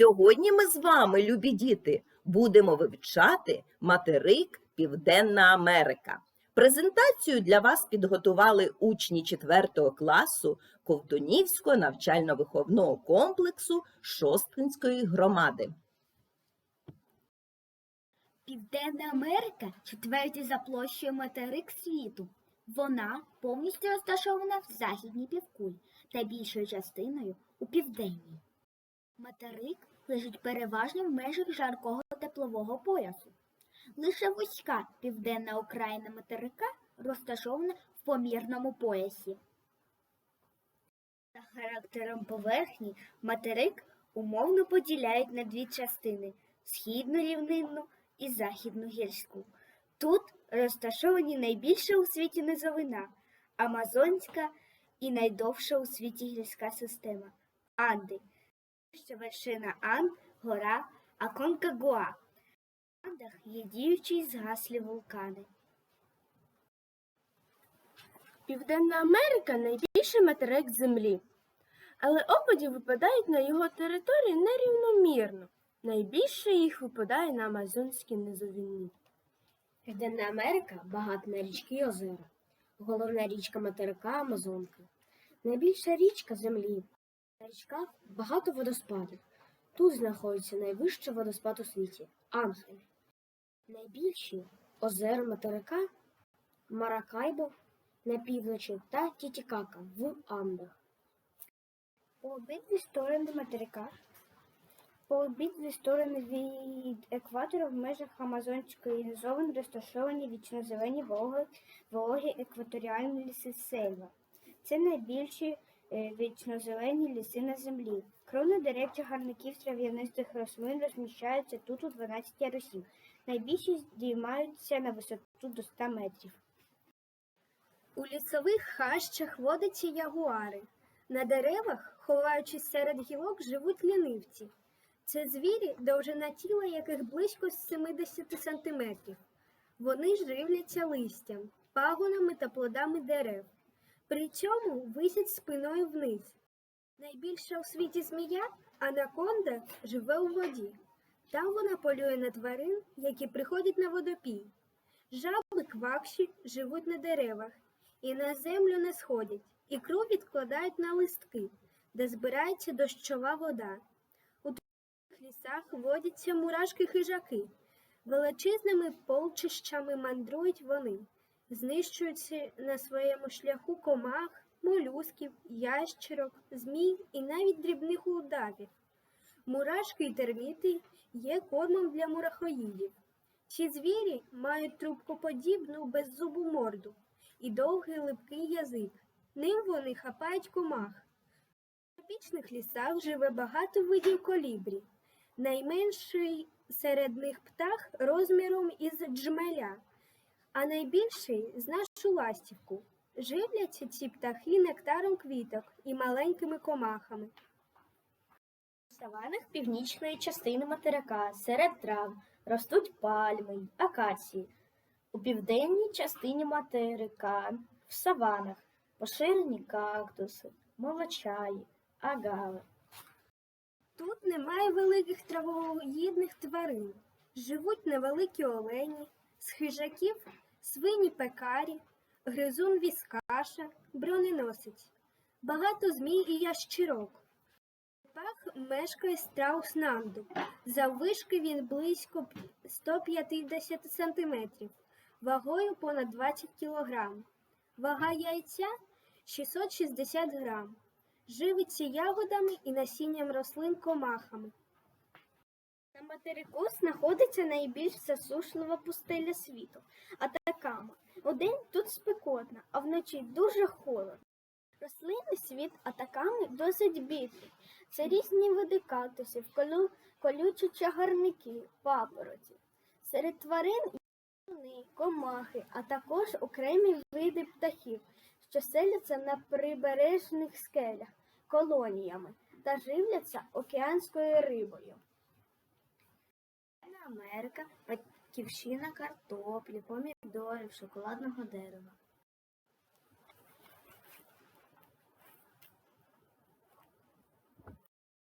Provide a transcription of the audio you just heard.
Сьогодні ми з вами, любі діти, будемо вивчати материк Південна Америка. Презентацію для вас підготували учні 4 класу Ковтунівського навчально-виховного комплексу Шосткинської громади. Південна Америка четвертий за площею материк світу. Вона повністю розташована в західній півкулі та більшою частиною у південній. Материк лежить переважно в межах жаркого теплового поясу. Лише вузька південна окраїна материка розташована в помірному поясі. За характером поверхні материк умовно поділяють на дві частини східну рівнинну і західну гірську. Тут розташовані найбільша у світі низовина Амазонська і найдовша у світі гірська система Анди. Ще вершина Анд, гора Аконкагуа. В Андах є діючі згаслі вулкани. Південна Америка найбільший материк Землі, але опади випадають на його території нерівномірно. Найбільше їх випадає на Амазонській низовині. Південна Америка багата на річки і озера. Головна річка материка Амазонка. Найбільша річка землі. На річках багато водоспадів. Тут знаходиться найвищий водоспад у світі Ангель. Найбільші озера материка Маракайбо на півночі та Тітікака в Андах. По обидві сторони материка, по обидві сторони від екватора в межах Амазонської низовини розташовані вічнозелені вологи, вологі екваторіальні ліси Сейва. Це найбільші вічнозелені ліси на землі. Крони дерев чагарників трав'янистих рослин розміщаються тут у 12 ярусів. Найбільші здіймаються на висоту до 100 метрів. У лісових хащах водяться ягуари. На деревах, ховаючись серед гілок, живуть лінивці. Це звірі, довжина тіла яких близько 70 сантиметрів. Вони живляться листям, пагонами та плодами дерев. При цьому висять спиною вниз. Найбільша у світі змія, анаконда, живе у воді. Там вона полює на тварин, які приходять на водопій. Жаби квакші живуть на деревах і на землю не сходять, ікру відкладають на листки, де збирається дощова вода. У тих лісах водяться мурашки-хижаки. Величезними полчищами мандрують вони, знищуючи на своєму шляху комах, молюсків, ящерок, змій і навіть дрібних удавів. Мурашки й терміти є кормом для мурахоїдів. Ці звірі мають трубкоподібну беззубу морду і довгий липкий язик. Ним вони хапають комах. В тропічних лісах живе багато видів колібрі. Найменший серед них птах розміром із джмеля, а найбільший з нашу ластівку. Живляться ці птахи нектаром квіток і маленькими комахами. В саванах північної частини материка серед трав ростуть пальми й акації. У південній частині материка в саванах поширені кактуси, молочаї, агави. Тут немає великих травоїдних тварин. Живуть невеликі олені, з хижаків свині пекарі, гризун віскаша, броненосець, багато змій і ящирок. Пах мешкає страус нанду. Заввишки він близько 150 сантиметрів, вагою понад 20 кілограм. Вага яйця 660 грам. Живиться ягодами і насінням рослин комахами. Материку знаходиться найбільш засушлива пустеля світу Атакама. Удень тут спекотно, а вночі дуже холодно. Рослинний світ Атаками досить бідний. Це різні види кактусів, колю, колючі чагарники, папороті. Серед тварин слони, комахи, а також окремі види птахів, що селяться на прибережних скелях колоніями та живляться океанською рибою. Америка батьківщина картоплі, помідорів, шоколадного дерева.